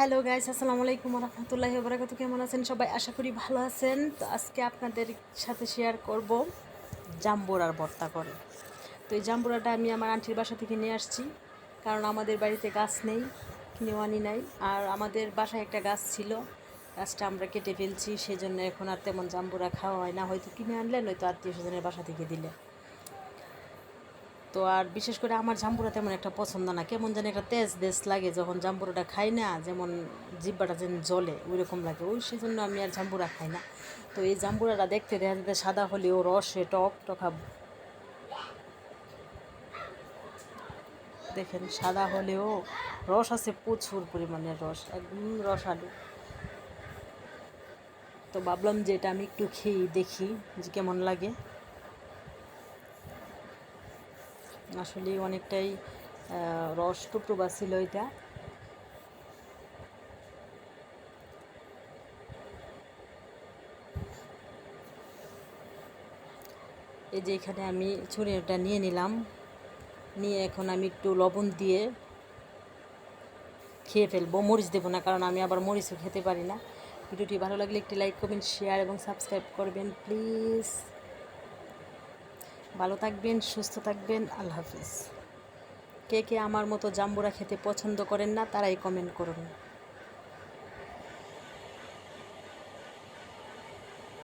Hello guys, আসসালামু আলাইকুম রহমতুল্লাহি বারাকাতু কেমন আছেন সবাই? আশা করি ভালো আছেন। তো আজকে আপনাদের সাথে শেয়ার করব জাম্বুরার ভর্তা করে। তো এই জাম্বুরাটা আমি আমার আন্টির বাসা থেকে নিয়ে আসছি। কারণ আমাদের বাড়িতে গাছ নেই কিনেও আনি নাই। আর আমাদের বাসায় একটা গাছ ছিল, গাছটা আমরা কেটে ফেলছি। সেই জন্য এখন আর তেমন জাম্বুরা খাওয়া হয় না। হয়তো কিনে আনলে নয়তো আত্মীয় স্বজনের বাসা থেকে দিলে তো আর বিশেষ করে আমার জাম্বুরা তেমন একটা পছন্দ না। কেমন যেন একটা তেজ দেশ লাগে যখন জাম্বুরাটা খাই না, যেমন জিব্বাটা যেন জ্বলে ওই রকম লাগে। ওই সেজন্য আমি আর জাম্বুরা খাই না। তো এই জাম্বুরাটা দেখতে দেখা যেতে সাদা হলেও রসে টক টকা। দেখেন, সাদা হলেও রস আছে, প্রচুর পরিমাণে রস, একদম রস আলু তো ভাবলাম যে এটা আমি একটু খেয়ে দেখি যে কেমন লাগে। আসলে অনেকটাই আহ, রস টুকরোবা ছিল এটা এই যে এখানে আমি ছুরিটা নিয়ে নিলাম। নিয়ে এখন আমি একটু লবণ দিয়ে খেয়ে ফেলব। মরিচ দেবো না কারণ আমি আবার মরিচও খেতে পারি না। ভিডিওটি ভালো লাগলে একটি লাইক করবেন শেয়ার এবং সাবস্ক্রাইব করবেন প্লিজ। ভালো থাকবেন, সুস্থ থাকবেন, আল্লাহ হাফিজ। কে কে আমার মতো জাম্বুরা খেতে পছন্দ করেন না, তারাই কমেন্ট করুন।